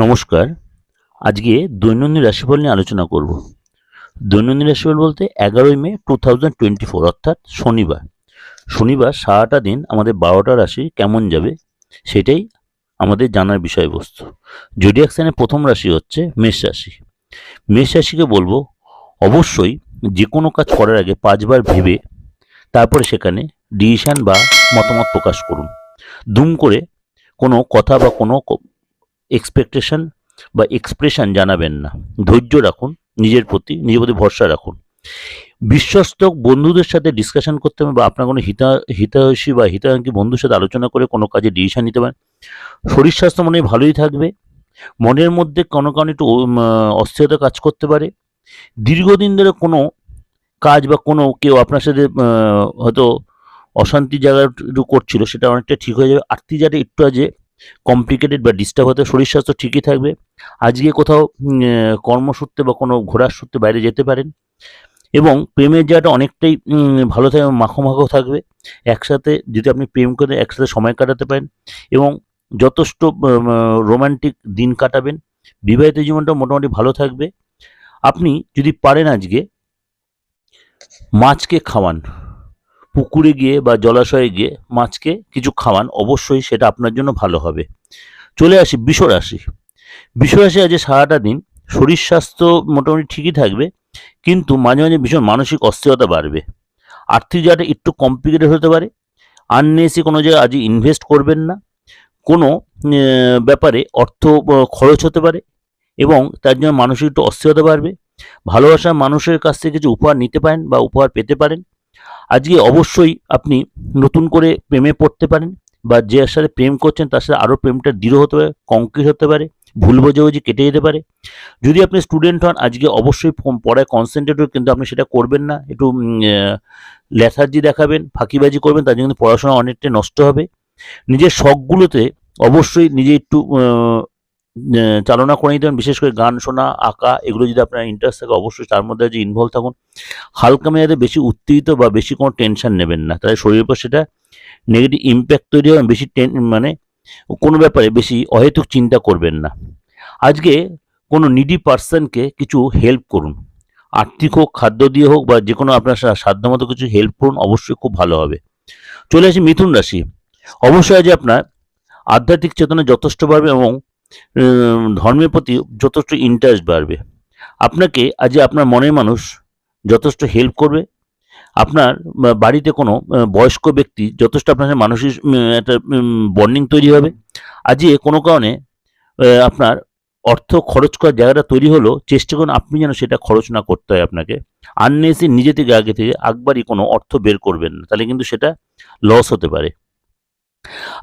নমস্কার। আজকে দৈনন্দিন রাশিফল নিয়ে আলোচনা করব। দৈনন্দিন রাশিফল বলতে এগারোই May two thousand twenty four অর্থাৎ শনিবার। শনিবার সারাটা দিন আমাদের বারোটা রাশি কেমন যাবে সেটাই আমাদের জানার বিষয়বস্তু। জোডিয়াক সাইনের প্রথম রাশি হচ্ছে মেষ রাশি। মেষ রাশিকে বলব, অবশ্যই যে কোনো কাজ করার আগে পাঁচবার ভেবে তারপরে সেখানে ডিসিশন বা মতামত প্রকাশ করুন। দুম করে কোনো কথা বা কোনো এক্সপেকটেশন বা এক্সপ্রেশন জানাবেন না। ধৈর্য রাখুন, নিজের প্রতি নিজের প্রতি ভরসা রাখুন। বিশ্বস্ত বন্ধুদের সাথে ডিসকাশন করতে হবে বা আপনার কোনো হিতা হিতায়সী বা হিতাকাঙ্ক্ষী বন্ধুর সাথে আলোচনা করে কোনো কাজে ডিসিশন নিতে পারেন। শরীর স্বাস্থ্য মনে ভালোই থাকবে। মনের মধ্যে কোনো কারণে একটু অস্থিরতা কাজ করতে পারে। দীর্ঘদিন ধরে কোনো কাজ বা কোনো কেউ আপনার সাথে হয়তো অশান্তি জায়গা একটু করছিল, সেটা অনেকটা ঠিক হয়ে যাবে। আর্থিক জায়গাটা একটু আজে কমপ্লিকেটেড বা ডিস্টার্ব হতে শরীর স্বাস্থ্য ঠিকই থাকবে। আজকে কোথাও কর্মসূত্রে বা কোনো ঘোরার সূত্রে বাইরে যেতে পারেন। এবং প্রেমের জায়গাটা অনেকটাই ভালো থাকবে মাখো মাখো থাকবে। একসাথে যদি আপনি প্রেম করে একসাথে সময় কাটাতে পারেন এবং যথেষ্ট রোমান্টিক দিন কাটাবেন। বিবাহিত জীবনটা মোটামুটি ভালো থাকবে। আপনি যদি পারেন আজকে, মাছকে খাওয়ান। পুকুরে গিয়ে বা জলাশয়ে গিয়ে মাছকে কিছু খাওয়ান, অবশ্যই সেটা আপনার জন্য ভালো হবে। চলে আসি বিশ্বরাশি। বিশ্বরাশি আজ সারাটা দিন শরীর স্বাস্থ্য মোটামুটি ঠিকই থাকবে, কিন্তু মাঝে মাঝে ভীষণ মানসিক অস্থিরতা বাড়বে। আর্থিক জায়গাটা একটু কমপ্লিকেটেড হতে পারে। আননেসি কোনো জায়গায় আজ ইনভেস্ট করবেন না। কোনো ব্যাপারে অর্থ খরচ হতে পারে এবং তার জন্য মানসিক একটু অস্থিরতা বাড়বে। ভালোবাসার মানুষের কাছ থেকে কিছু উপহার নিতে পারেন বা উপহার পেতে পারেন। আজকে অবশ্যই আপনি নতুন করে প্রেমে পড়তে পারেন বা যে সাথে প্রেম করছেন তার সাথে আরও প্রেমটা দৃঢ় হতে পারে কংক্রিট হতে পারে, ভুল বোঝাবুঝি কেটে যেতে পারে। যদি আপনি স্টুডেন্ট হন, আজকে অবশ্যই পড়ায় কনসেন্ট্রেট কিন্তু আপনি সেটা করবেন না। একটু লেথার্জি দেখাবেন, ফাঁকিবাজি করবেন, তার জন্য কিন্তু পড়াশোনা অনেকটা নষ্ট হবে। নিজের শখগুলোতে অবশ্যই নিজে একটু চালনা করে নিতে বিশেষ করে গান শোনা, আঁকা, এগুলো যদি আপনার ইন্টারেস্ট থাকে, অবশ্যই তার মধ্যে যে ইনভলভ থাকুন। হালকা মেয়াদে বেশি উত্তেজিত বা বেশি কোনো টেনশন নেবেন না। তাহলে শরীরের উপর সেটা নেগেটিভ ইম্প্যাক্ট তৈরি হবে বেশি টেন মানে কোনো ব্যাপারে বেশি অহেতুক চিন্তা করবেন না। আজকে কোনো নিডি পার্সনকে কিছু হেল্প করুন। আর্থিক হোক, খাদ্য দিয়ে হোক, বা যে কোনো আপনার সা- সাধ্যমতো কিছু হেল্প করুন, অবশ্যই খুব ভালো হবে। চলে আসি মিথুন রাশি। অবশ্যই আজ আপনার আধ্যাত্মিক চেতনা যথেষ্ট বাড়বে এবং ধর্মের প্রতি যথেষ্ট ইন্টারেস্ট বাড়বে। আপনাকে আজ আপনার মনের মানুষ যথেষ্ট হেল্প করবে, আপনার বাড়িতে কোনো বয়স্ক ব্যক্তি যথেষ্ট আপনার মানসিক একটা বন্ডিং তৈরি হবে। আজকে কোনো কারণে আপনার অর্থ খরচ করার জায়গাটা তৈরি হলো, চেষ্টা করুন আপনি যেন সেটা খরচ না করতে হয় আপনাকে। আননেসি নিজে থেকে আগে থেকে একবারই কোনো অর্থ বের করবেন না, তাহলে কিন্তু সেটা লস হতে পারে।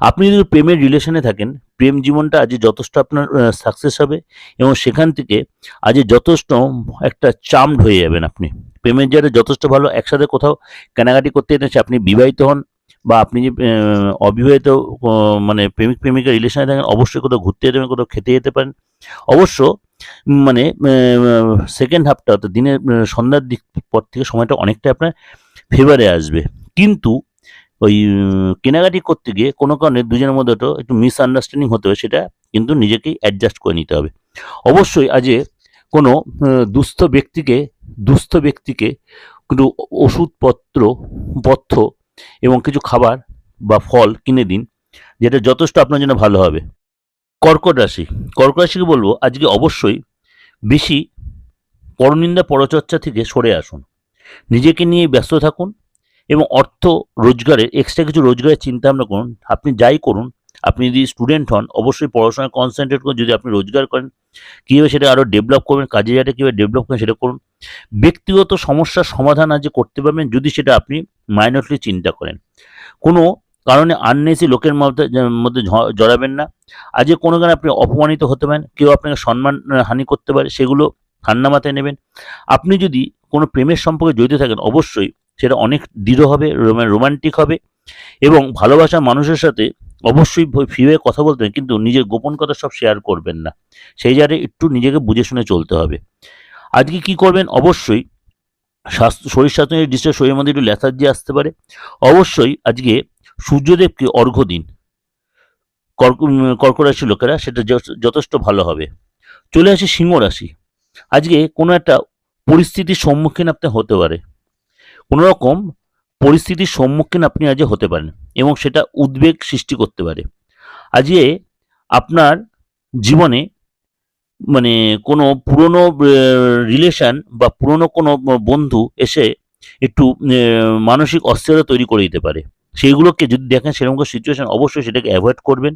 আপনি যদি প্রেমের রিলেশনে থাকেন প্রেম জীবনটা আজ যথেষ্ট আপনার সাকসেস হবে এবং সেখান থেকে আজ যথেষ্ট একটা চামড হয়ে যাবেন আপনি। প্রেমের জায়গাটা যথেষ্ট ভালো একসাথে কোথাও কেনাকাটি করতে চান, আপনি বিবাহিত হন বা আপনি যে অবিবাহিত মানে প্রেমিক প্রেমিকা রিলেশনে থাকেন অবশ্যই কোথাও ঘুরতে যেতে পারেন কোথাও খেতে যেতে পারেন। অবশ্য মানে সেকেন্ড হাফটা অর্থাৎ দিনের সন্ধ্যার দিক পর থেকে সময়টা অনেকটা আপনার ফেভারে আসবে। কিন্তু ওই কেনাকাটি করতে গিয়ে কোনো কারণে দুজনের মধ্যে তো একটু মিসআন্ডারস্ট্যান্ডিং হতে হবে, সেটা কিন্তু নিজেকেই অ্যাডজাস্ট করে নিতে হবে। অবশ্যই আজে কোনো দুস্থ ব্যক্তিকে দুস্থ ব্যক্তিকে একটু ওষুধপত্র, পথ্য এবং কিছু খাবার বা ফল কিনে দিন, যেটা যথেষ্ট আপনার জন্য ভালো হবে। কর্কট রাশি, কর্কট রাশিকে বলব আজকে অবশ্যই বেশি পরনিন্দা পরচর্চা থেকে সরে আসুন। নিজেকে নিয়ে ব্যস্ত থাকুন এবং অর্থ রোজগারের এক্সট্রা কিছু রোজগারের চিন্তা ভাবনা করুন। আপনি যাই করুন, আপনি যদি স্টুডেন্ট হন, অবশ্যই পড়াশোনায় কনসেন্ট্রেট করুন, যদি আপনি রোজগার করেন, কীভাবে সেটা আরও ডেভেলপ করবেন, কাজে যাতে কীভাবে ডেভেলপ করেন সেটা করুন। ব্যক্তিগত সমস্যার সমাধান আজ করতে পারবেন, যদি সেটা আপনি মাইনরলি চিন্তা করেন। কোনো কারণে আননেসি লোকের মধ্যে মধ্যে জড়াবেন না। আজকে কোনো কারণে আপনি অপমানিত হতে পারেন, কেউ আপনাকে সম্মান হানি করতে পারে, সেগুলো ঠান্ডা মাথায় নেবেন। আপনি যদি কোনো প্রেমের সম্পর্কে জড়িত থাকেন, অবশ্যই সেটা অনেক দৃঢ় হবে রোমান্টিক হবে এবং ভালোবাসা মানুষের সাথে অবশ্যই ফিরে কথা বলতে হবে, কিন্তু নিজের গোপন কথা সব শেয়ার করবেন না। সেই জায়গায় একটু নিজেকে বুঝে শুনে চলতে হবে। আজকে কি করবেন? অবশ্যই স্বাস্থ্য, শরীর স্বাস্থ্য ডিস্টার্ব শরীরের মধ্যে একটু লেথার্জি আসতে পারে। অবশ্যই আজকে সূর্যদেবকে অর্ঘ্য দিন। কর্ক রাশির লোকেরা, সেটা যথে- যথেষ্ট ভালো হবে। চলে আসি সিংহ রাশি। আজকে কোনো একটা পরিস্থিতির সম্মুখীন আপনি হতে পারে। কোনো রকম পরিস্থিতির সম্মুখীন আপনি আজ হতে পারেন এবং সেটা উদ্বেগ সৃষ্টি করতে পারে। আজকে আপনার জীবনে মানে কোনো পুরনো রিলেশন বা পুরনো কোনো বন্ধু এসে একটু মানসিক অস্থিরতা তৈরি করে দিতে পারে। সেইগুলোকে যদি দেখেন সেরকম সিচুয়েশান অবশ্যই সেটাকে অ্যাভয়েড করবেন।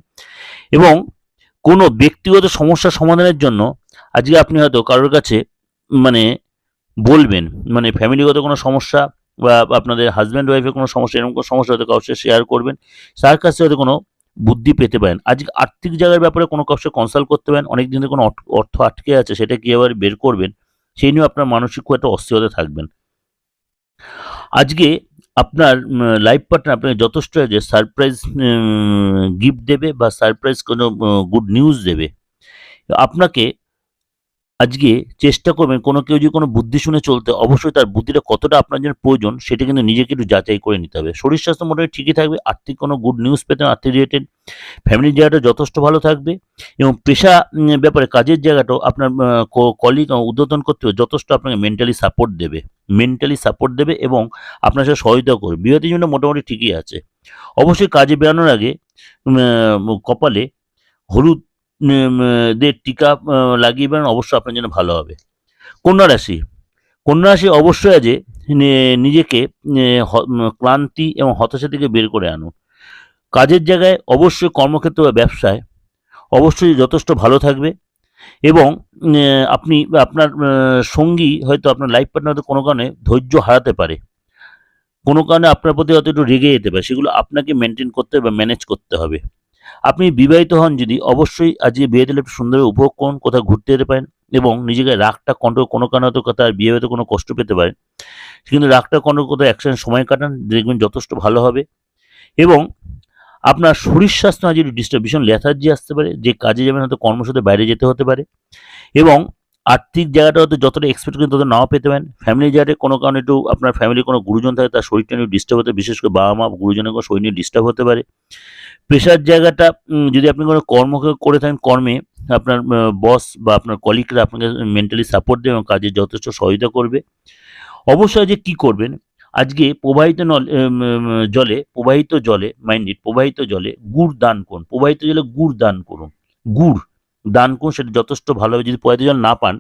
এবং কোনো ব্যক্তিগত সমস্যা সমাধানের জন্য আজকে আপনি হয়তো কারোর কাছে মানে বলবেন মানে ফ্যামিলিগত কোনো সমস্যা বা আপনাদের হাজব্যান্ড ওয়াইফের কোনো সমস্যা, এরকম কোনো সমস্যা হয়তো কাউকে শেয়ার করবেন। তার কাছে হয়তো কোনো বুদ্ধি পেতে পারেন। আজকে আর্থিক জায়গার ব্যাপারে কোনো কাউকে কনসাল্ট করতে পারেন, অনেক দিন কোনো অর্থ আটকে আছে, সেটা কীভাবে বের করবেন, সেই নিয়েও আপনার মানসিক খুব একটা অস্থিরতা থাকবেন। আজকে আপনার লাইফ পার্টনার আপনাকে যথেষ্ট যে সারপ্রাইজ গিফট দেবে বা সারপ্রাইজ কোনো গুড নিউজ দেবে। আপনাকে আজকে চেষ্টা করবেন কোনো কেউ যদি কোনো বুদ্ধি শুনে চলতে, অবশ্যই তার বুদ্ধিটা কতটা আপনার জন্য প্রয়োজন সেটা কিন্তু নিজেকে একটু যাচাই করে নিতে হবে। শরীর স্বাস্থ্য মোটামুটি ঠিকই থাকবে, আর্থিক কোনো গুড নিউজ পেতেন আর্থিক রিলেটেড ফ্যামিলির জায়গাটা যথেষ্ট ভালো থাকবে এবং পেশা ব্যাপারে কাজের জায়গাটাও আপনার কলিগ উদ্বোধন করতে যথেষ্ট আপনাকে মেন্টালি সাপোর্ট দেবে। মেন্টালি সাপোর্ট দেবে এবং আপনার সাথে সহায়তা করবে। বিবাহের জন্য মোটামুটি ঠিকই আছে। অবশ্যই কাজে বেরানোর আগে কপালে হলুদ দের টিকা লাগিয়ে বেরোন অবশ্যই আপনার জন্য ভালো হবে। কন্যা রাশি। কন্যা রাশি অবশ্যই আছে নিজেকে ক্লান্তি এবং হতাশা থেকে বের করে আনুন। কাজের জায়গায় অবশ্যই কর্মক্ষেত্র বা ব্যবসায় অবশ্যই যথেষ্ট ভালো থাকবে এবং আপনি, আপনার সঙ্গী হয়তো আপনার লাইফ পার্টনার হয়তো কোনো কারণে ধৈর্য হারাতে পারে। কোনো কারণে আপনার প্রতি হয়তো একটু রেগে যেতে পারে। সেগুলো আপনাকে মেনটেন করতে হবে বা ম্যানেজ করতে হবে। আপনি বিবাহিত হন যদি, অবশ্যই আজকে বিয়ে দিলে একটু সুন্দর উপভোগ করুন, কোথাও ঘুরতে যেতে পারেন এবং নিজেকে রাগটা কন্ট্রোল কোনো কারণে হয়তো তার বিয়ে হয়তো কোনো কষ্ট পেতে পারেন। কিন্তু রাগটা কন্ট্রোল কোথাও একসাথে সময় কাটান, দেখবেন যথেষ্ট ভালো হবে এবং আপনার শরীর স্বাস্থ্য আজ একটু ডিস্টার্ব ভীষণ লেথার্জি আসতে পারে, যে কাজে যাবেন হয়তো কর্মসূত্রে বাইরে যেতে হতে পারে এবং আর্থিক জায়গাটা হয়তো যতটা এক্সপেক্ট করেন তত নাও পেতে পারেন। ফ্যামিলি জায়গায় কোনো কারণে একটু আপনার ফ্যামিলির কোনো গুরুজন থাকে, তার শরীরটা নিয়ে ডিস্টার্ব হতে, বিশেষ করে বাবা মা গুরুজনের কোনো শরীর নিয়ে ডিস্টার্ব হতে পারে। পেশার জায়গাটা যদি আপনি কোনো কর্ম করে থাকেন, কর্মে, আপনার বস বা আপনার কলিগরা আপনাকে মেন্টালি সাপোর্ট দেবে এবং কাজে যথেষ্ট সহায়তা করবে। অবশ্যই যে কি করবেন? আজকে প্রবাহিত জলে প্রবাহিত জলে মাইন্ডেড প্রবাহিত জলে গুড় দান করুন। প্রবাহিত জলে গুড় দান করুন। গুড়। দান করুন, সেটা যথেষ্ট ভালো হবে। যদি জল না পান,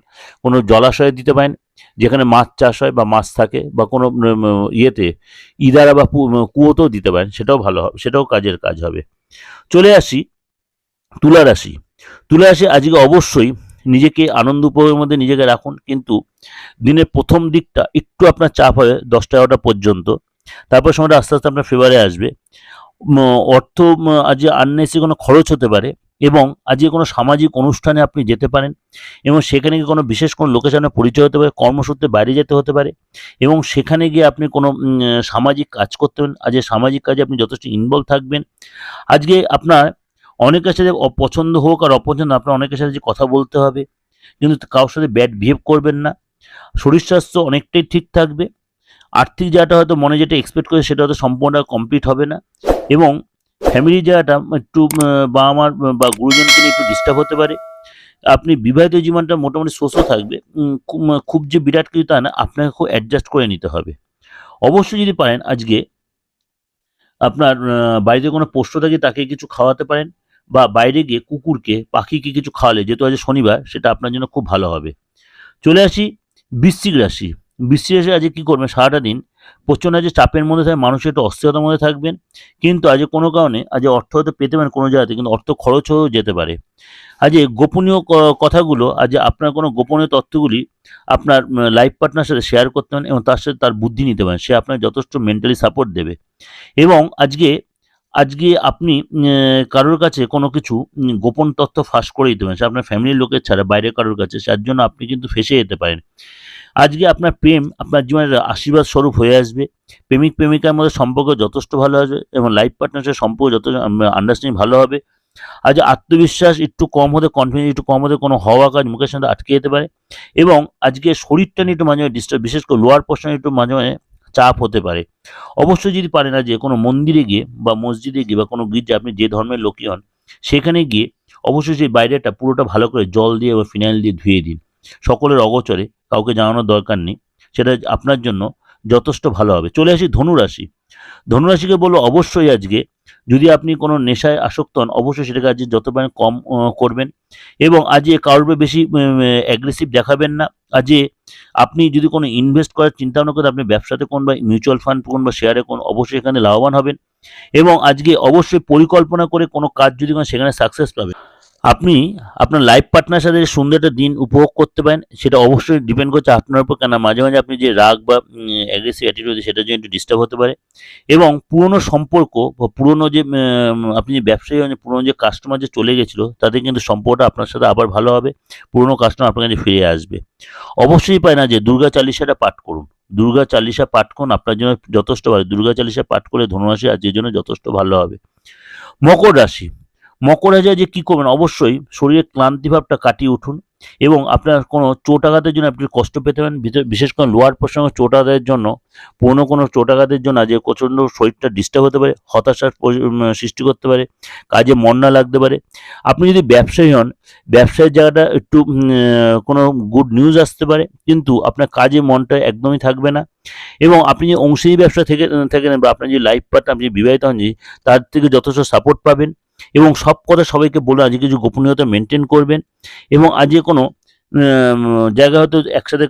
কোনো জলাশয়ে দিতে পারেন, যেখানে মাছ চাষ হয় বা মাছ থাকে বা কোনো ইয়েতে, ইদারা বা কুয়োতেও দিতে পারেন, সেটাও ভালো হবে, সেটাও কাজের কাজ হবে। চলে আসি তুলা রাশি। তুলা রাশি আজকে অবশ্যই নিজেকে আনন্দ উপভোগের মধ্যে নিজেকে রাখুন, কিন্তু দিনের প্রথম দিকটা একটু আপনার চাপ হবে, দশটা এগারোটা পর্যন্ত। তারপর সময়টা আস্তে আস্তে আপনার ফেভারে আসবে। অর্থ আজকে আননেসি কোনো খরচ হতে পারে এবং আজকে কোনো সামাজিক অনুষ্ঠানে আপনি যেতে পারেন এবং সেখানে গিয়ে কোনো বিশেষ কোনো লোকেশনে পরিচয় হতে পারে, কর্মসূত্রে বাইরে যেতে হতে পারে এবং সেখানে গিয়ে আপনি কোনো সামাজিক কাজ করতে পারেন। আজকে সামাজিক কাজে আপনি যথেষ্ট ইনভলভ থাকবেন। আজকে আপনার অনেকের সাথে অপছন্দ হোক আর অপছন্দ আপনার অনেকের সাথে যে কথা বলতে হবে, কিন্তু কারোর সাথে ব্যাড বিহেভ করবেন না। শরীর স্বাস্থ্য অনেকটাই ঠিক থাকবে। আর্থিক জায়গাটা হয়তো মনে যেটা এক্সপেক্ট করে সেটা হয়তো সম্পূর্ণ কমপ্লিট হবে না। এবং ফ্যামিলির জায়গাটা একটু বাবা মার বা গুরুজনকে একটু ডিস্টার্ব হতে পারে, আপনি বিবাহিত জীবনটা মোটামুটি শোষও থাকবে খুব- খুব যে বিরাট কিছু তা না, আপনাকে খুব অ্যাডজাস্ট করে নিতে হবে। অবশ্যই যদি পারেন আজকে আপনার বাড়িতে কোনো পোষ্য থাকে, তাকে কিছু খাওয়াতে পারেন, বা বাইরে গিয়ে কুকুরকে, পাখিকে কিছু খাওয়ালে, যেহেতু আজ শনিবার, সেটা আপনার জন্য খুব ভালো হবে। চলে আসি বৃশ্চিক রাশি। বৃশ্চিক রাশি আজকে কী করবেন সারাটা দিন প্রচণ্ড আজ চাপের মধ্যে থাকে মানুষ একটু অস্থিরতার মধ্যে থাকবেন, কিন্তু আজ কোনো কারণে, আজ অর্থ হয়তো পেতে পারেন কোনো জায়গাতে, কিন্তু অর্থ খরচ হয়েও যেতে পারে। আজ গোপনীয় কথাগুলো, আজ আপনার কোনো গোপনীয় তথ্যগুলি আপনার লাইফ পার্টনার সাথে শেয়ার করতে পারেন এবং তার সাথে তার বুদ্ধি নিতে পারেন, সে আপনার যথেষ্ট মেন্টালি সাপোর্ট দেবে। এবং আজকে আজকে আপনি কারোর কাছে কোনো কিছু গোপন তথ্য ফাঁস করে দিতে পারেন, সে আপনার ফ্যামিলির লোকের ছাড়া বাইরে কারোর কাছে, যার জন্য আপনি কিন্তু ফেসে যেতে পারেন। আজকে আপনার প্রেম আপনার জীবনের আশীর্বাদ স্বরূপ হয়ে আসবে। প্রেমিক প্রেমিকার মধ্যে সম্পর্ক যথেষ্ট ভালো আসবে এবং লাইফ পার্টনারের সম্পর্ক যত আন্ডারস্ট্যান্ডিং ভালো হবে। আজ আত্মবিশ্বাস একটু কম হতে কনফিডেন্স একটু কম হতে কোনো হওয়া কাজ মুখের সাথে আটকে যেতে পারে এবং আজকে শরীরটা নিয়ে একটু মাঝে মাঝে ডিস্টার্ব বিশেষ করে লোয়ার পোর্শনে একটু মাঝে মাঝে চাপ হতে পারে। অবশ্যই যদি পারে না যে কোনো মন্দিরে গিয়ে বা মসজিদে গিয়ে বা কোনো গির্জা আপনি যে ধর্মের লোকই হন, সেখানে গিয়ে অবশ্যই সেই বাইরেটা পুরোটা ভালো করে জল দিয়ে বা ফিনাইল দিয়ে ধুয়ে দিন। সকলের অগোচরে কাউকে জানানোর দরকার নেই। সেটা আপনার জন্য যথেষ্ট ভালো হবে। চলে আসি ধনুরাশি। ধনুরাশিকে বলব, অবশ্যই আজকে যদি আপনি কোনো নেশায় আসক্ত হন, অবশ্যই সেটাকে আজকে যত কম করবেন। এবং আজকে কারোর বেশি অ্যাগ্রেসিভ দেখাবেন না। আজকে আপনি যদি কোনো ইনভেস্ট করার চিন্তা ভাবনা করেন, আপনি ব্যবসাতে কোন বা মিউচুয়াল ফান্ড কোন বা শেয়ারে কোন অবশ্যই এখানে লাভবান হবেন। এবং আজকে অবশ্যই পরিকল্পনা করে কোনো কাজ যদি সেখানে সাকসেস পাবেন। আপনি আপনার লাইফ পার্টনার সাথে সুন্দর একটা দিন উপভোগ করতে পারেন, সেটা অবশ্যই ডিপেন্ড করছে আপনার উপর। কেন মাঝে মাঝে আপনি যে রাগ বা অ্যাগ্রেসিভ অ্যাটিটিউড সেটার জন্য একটু ডিস্টার্ব হতে পারে। এবং পুরনো সম্পর্ক বা পুরনো যে আপনি যে ব্যবসায়ী পুরনো যে কাস্টমার যে চলে গেছিল, তাতে কিন্তু সম্পর্কটা আপনার সাথে আবার ভালো হবে। পুরনো কাস্টমার আপনার কাছে ফিরে আসবে। অবশ্যই পায় না যে দুর্গা চালিসাটা পাঠ করুন। দুর্গা চালিসা পাঠ করুন, আপনার জন্য যথেষ্ট ভালো। দুর্গা চালিসা পাঠ করে ধনুরাশি আজকের জন্য যথেষ্ট ভালো হবে। মকর রাশি। মকর রাশি যে কী করবেন? অবশ্যই শরীরের ক্লান্তিভাবটা কাটিয়ে উঠুন এবং আপনার কোনো চোট আঘাতের জন্য আপনি কষ্ট পেতে পারেন। বিশেষ করে লোয়ার প্রসঙ্গে, চোট আঘাতের জন্য, পুরনো কোনো চোট আঘাতের জন্য যে প্রচণ্ড শরীরটা ডিস্টার্ব হতে পারে হতাশার সৃষ্টি করতে পারে, কাজে মন না লাগতে পারে। আপনি যদি ব্যবসায়ী হন, ব্যবসায়ের জায়গাটা একটু কোনো গুড নিউজ আসতে পারে, কিন্তু আপনার কাজে মনটা একদমই থাকবে না এবং আপনি যে অংশীদারি ব্যবসা থেকে থাকেন বা আপনার যে লাইফ পার্টনার আপনি যে বিবাহিত হন যে তার থেকে যথেষ্ট সাপোর্ট পাবেন। এবং সব কথা সবাইকে বলে আজকে কিছু গোপনীয়তা মেনটেন করবেন এবং আজকে কোনো জায়গা হয়তো একসাথে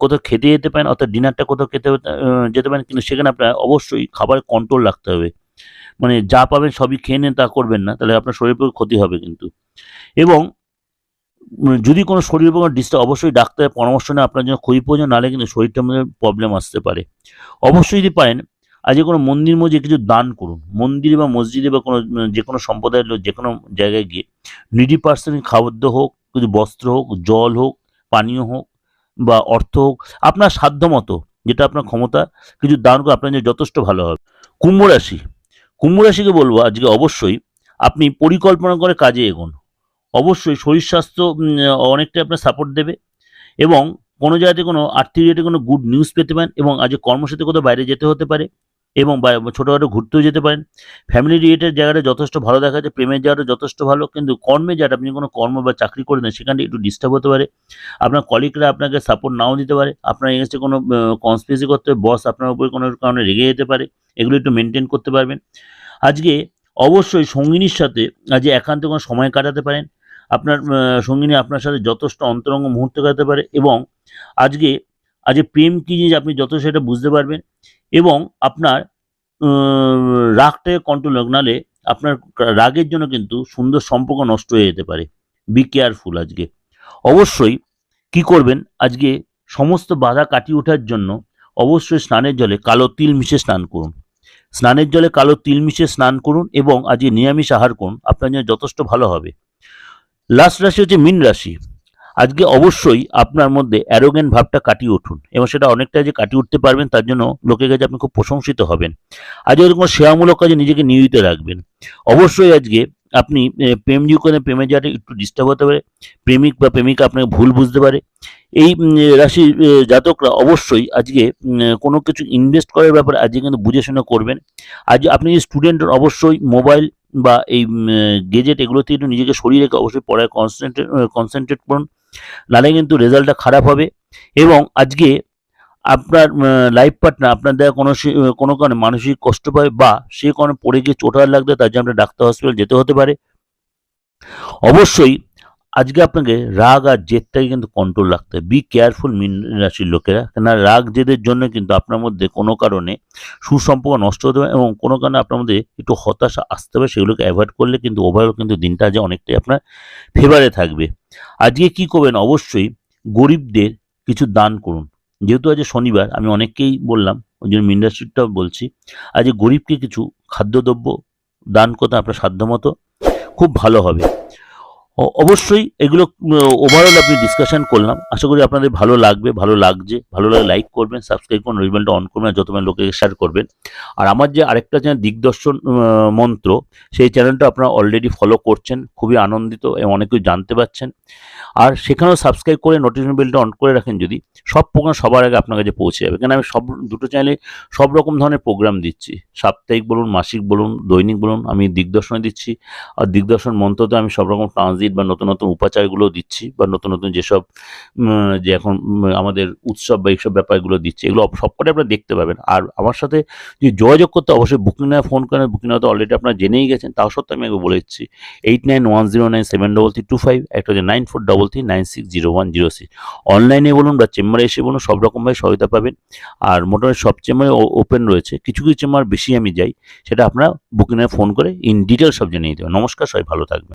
কোথাও খেতে যেতে পারেন, অর্থাৎ ডিনারটা কোথাও খেতে যেতে পারেন, কিন্তু সেখানে আপনার অবশ্যই খাবারের কন্ট্রোল রাখতে হবে। মানে যা পাবেন সবই খেয়ে নেন, তা করবেন না, তাহলে আপনার শরীরের পক্ষে ক্ষতি হবে কিন্তু। এবং যদি কোনো শরীরের কোনো ডিস্টার্ব অবশ্যই ডাক্তারের পরামর্শ নেওয়া আপনার জন্য খুবই প্রয়োজন, নাহলে কিন্তু শরীরটার মধ্যে প্রবলেম আসতে পারে। অবশ্যই যদি পারেন আজকে কোনো মন্দির মসজিদে কিছু দান করুন। মন্দিরে বা মসজিদে বা কোনো যে কোনো সম্প্রদায়ের লোক যে কোনো জায়গায় গিয়ে নিডি পার্সন খাদ্য হোক কিছু বস্ত্র হোক জল হোক পানীয় হোক বা অর্থ হোক আপনার সাধ্য মতো যেটা আপনার ক্ষমতা কিছু দান করে আপনার যথেষ্ট ভালো হবে। কুম্ভ রাশি কুম্ভ রাশিকে বলব আজকে অবশ্যই আপনি পরিকল্পনা করে কাজে এগোন। অবশ্যই শরীর স্বাস্থ্য উম, অনেকটাই আপনার সাপোর্ট দেবে এবং কোনো জায়গাতে কোনো আর্থিক রেটে কোনো গুড নিউজ পেতে পারেন এবং আজ কর্মসূত্রে কোথাও বাইরে যেতে হতে পারে। এবং ছোটোখাটো ঘুরতেও যেতে পারেন। ফ্যামিলি রিলেটেড জায়গাটা যথেষ্ট ভালো দেখা যায় প্রেমের জায়গাটা যথেষ্ট ভালো, কিন্তু কর্মের জায়গাটা আপনি কোনো কর্ম বা চাকরি করে দেন সেখানটা একটু ডিস্টার্ব হতে পারে। আপনার কলিগরা আপনাকে সাপোর্ট নাও দিতে পারে। আপনার এগেন্সে কোনো কনস্পিরেসি করতে হবে বস আপনার উপরে কোনো কারণে রেগে যেতে পারে। এগুলো একটু মেনটেন করতে পারবেন। আজকে অবশ্যই সঙ্গিনীর সাথে আজ একান্তে কোনো সময় কাটাতে পারেন। আপনার সঙ্গিনী আপনার সাথে যথেষ্ট অন্তরঙ্গ মুহূর্ত কাটাতে পারে এবং আজকে আজকে প্রেম কী জিনিস আপনি যথেষ্ট সেটা বুঝতে পারবেন। এবং আপনার রাগটাকে কন্ট্রোল নালে আপনার রাগের জন্য কিন্তু সুন্দর সম্পর্ক নষ্ট হয়ে যেতে পারে। বি কেয়ারফুল আজকে। অবশ্যই কি করবেন? আজকে সমস্ত বাধা কাটিয়ে ওঠার জন্য অবশ্যই স্নানের জলে কালো তিল মিশে স্নান করুন। স্নানের জলে কালো তিল মিশে স্নান করুন এবং আজকে নিরামিষ আহার করুন। আপনার জন্য যথেষ্ট ভালো হবে। লাস্ট রাশি হচ্ছে মীন রাশি। আজকে অবশ্যই আপনার মধ্যে অ্যারোগেন্ট ভাবটা কাটিয়ে উঠুন এবং সেটা অনেকটা যে কাটিয়ে উঠতে পারবেন তার জন্য লোকের কাছে আপনি খুব প্রশংসিত হবেন। আজ ওরকম সেবামূলক কাজে নিজেকে নিয়োজিত রাখবেন। অবশ্যই আজকে আপনি প্রেম জীব করে প্রেমের জায়গাটা একটু ডিস্টার্ব হতে পারে, প্রেমিক বা প্রেমিকা আপনাকে ভুল বুঝতে পারে। এই রাশির জাতকরা অবশ্যই আজকে কোনো কিছু ইনভেস্ট করার ব্যাপারে আজকে কিন্তু বুঝে শুনে করবেন। আজ আপনি স্টুডেন্ট অবশ্যই মোবাইল বা এই গেজেট এগুলোতে একটু নিজেকে সরিয়ে রেখে অবশ্যই পড়ায় কনসেন্ট্রেট কনসেন্ট্রেট করুন। নাহলে কিন্তু রেজাল্টটা খারাপ হবে। এবং আজকে আপনার লাইফ পার্টনার আপনার দেওয়া কোনো কোনো কারণে মানসিক কষ্ট পাবে বা সে কোনো পড়ে গিয়ে চোটার লাগবে তার জন্য আপনার ডাক্তার হসপিটাল যেতে হতে পারে। অবশ্যই আজকে আপনাকে রাগ আর জেদটাকে কিন্তু কন্ট্রোল রাখতে হবে। বি কেয়ারফুল মিন রাশির লোকেরা। কেননা রাগ জেদের জন্য কিন্তু আপনার মধ্যে কোনো কারণে সুসম্পর্ক নষ্ট হতে এবং কোনো কারণে আপনার মধ্যে একটু হতাশা আসতে হবে সেগুলোকে অ্যাভয়েড করলে কিন্তু ওভারঅল কিন্তু দিনটা যে অনেকটাই আপনার ফেভারে থাকবে। আজকে কি করবেন? অবশ্যই গরিবদের কিছু দান করুন। যেহেতু আজ শনিবার, আমি অনেককেই বললাম, ওই জন্য ইন্ডাস্ট্রিটাও বলছি, আজ গরিবকে কিছু খাদ্যদ্রব্য দান করতে আপনার সাধ্যমতো খুব ভালো হবে। অবশ্যই এগুলো ওভারঅল আপনি ডিসকাশন করলাম। আশা করি আপনাদের ভালো লাগবে, ভালো লাগছে। ভালো লাগে লাইক করবেন সাবস্ক্রাইব করুন রিবেলটা অন করবেন যত মানে লোকে শেয়ার করবেন। আর আমার যে আরেকটা চ্যানেল দিগদর্শন মন্ত্র, সেই চ্যানেলটা আপনারা অলরেডি ফলো করছেন। খুবই আনন্দিত এবং অনেকেই জানতে পারছেন। আর সেখানেও সাবস্ক্রাইব করে নোটিফিকেশন বেলটা অন করে রাখেন যদি। সব প্রোগ্রাম সবার আগে আপনার কাছে পৌঁছে যাবে। কেন আমি সব, দুটো চ্যানেলে সব রকম ধরনের প্রোগ্রাম দিচ্ছি। সাপ্তাহিক বলুন, মাসিক বলুন, দৈনিক বলুন, আমি দিগদর্শনে দিচ্ছি। আর দিগদর্শন মন্ত্রতে আমি সব রকম ট্রানজিট বা নতুন নতুন উপাচারগুলো দিচ্ছি বা নতুন নতুন যেসব যে এখন আমাদের উৎসব বা এইসব ব্যাপারগুলো দিচ্ছি, এগুলো সবকটাই আপনারা দেখতে পাবেন। আর আমার সাথে যদি যোগাযোগ করতে অবশ্যই বুকিং নেওয়া ফোন করেন বুকিং নেওয়া তো অলরেডি আপনারা জেনেই গেছেন। তাও সত্ত্বেও আমি একবার বলে দিচ্ছি eight nine one zero nine seven double three two five একটা হচ্ছে nine four double three nine six zero one zero six অনলাইনে বলুন বা চেম্বারে এসে বলুন, সব রকমভাবে সহায়তা পাবেন। আর মোটামুটি সব চেম্বারে ওপেন রয়েছে। কিছু কিছু চেম্বার বেশি আমি যাই, সেটা আপনারা বুকিংয়ে ফোন করে ইন ডিটেল সব জেনে হবে নমস্কার, সবাই ভালো থাকবেন।